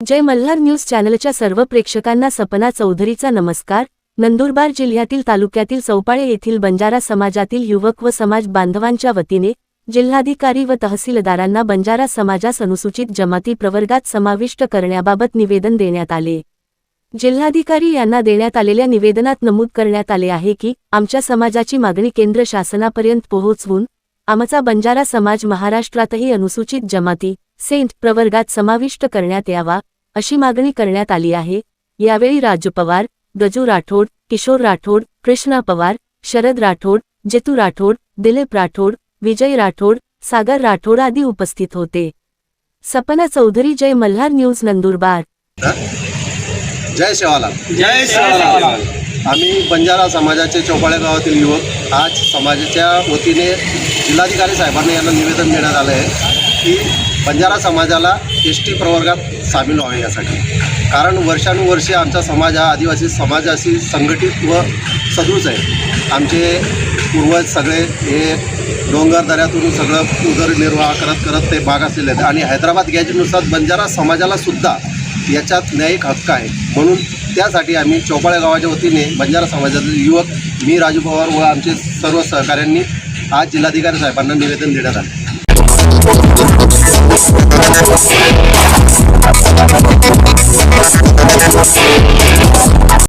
जय Malhar news चॅनलच्या सर्व प्रेक्षकांना सपना चौधरीचा नमस्कार. नंदुरबार जिल्ह्यातील तालुक्यातील चौपाळे येथील बंजारा समाजातील युवक व समाज बांधवांच्या वतीने जिल्हाधिकारी व तहसीलदारांना बंजारा समाजास अनुसूचित जमाती प्रवर्गात समाविष्ट करण्याबाबत निवेदन देण्यात आले. जिल्हाधिकारी यांना देण्यात आलेल्या निवेदनात नमूद करण्यात आले आहे की आमच्या समाजाची मागणी केंद्र शासनापर्यंत पोहोचवून आमचा बंजारा समाज महाराष्ट्रातही अनुसूचित जमाती सेंट प्रवर्गात समाविष्ट करण्यात यावा अशी मागणी करण्यात आली आहे. यावेळी राजू पवार गजू राठोड किशोर राठोड कृष्णा पवार शरद राठोड जेतू राठोड दिलीप राठोड विजय राठोड सागर राठोड आदी उपस्थित होते. सपना चौधरी जय मल्हार न्यूज नंदुरबार. जय शिवाला जय शिवराम आम्ही बंजारा समाजाचे चौपाळे गावातील युवक आज समाजाच्या वतीने जिल्हाधिकारी साहेबांना यांना निवेदन देण्यात आलं आहे की बंजारा समाजाला एस टी प्रवर्गात सामील व्हावे यासाठी. कारण वर्षानुवर्षे आमचा समाज हा आदिवासी समाजाशी संघटित व सदृश आहे. आमचे पूर्वज सगळे हे डोंगर दऱ्यातून सगळं उदरनिर्वाह करत करत ते भाग असलेले आहेत. आणि हैदराबाद गॅजेटनुसार बंजारा समाजाला सुद्धा याच्यात न्यायिक हक्क आहे. म्हणून त्यासाठी आम्ही चौपाळ्या गावाच्या वतीने बंजारा समाजातील युवक मी राजू पवार व आमचे सर्व सहकाऱ्यांनी आज जिल्हाधिकारी साहेबांना निवेदन देण्यात आले.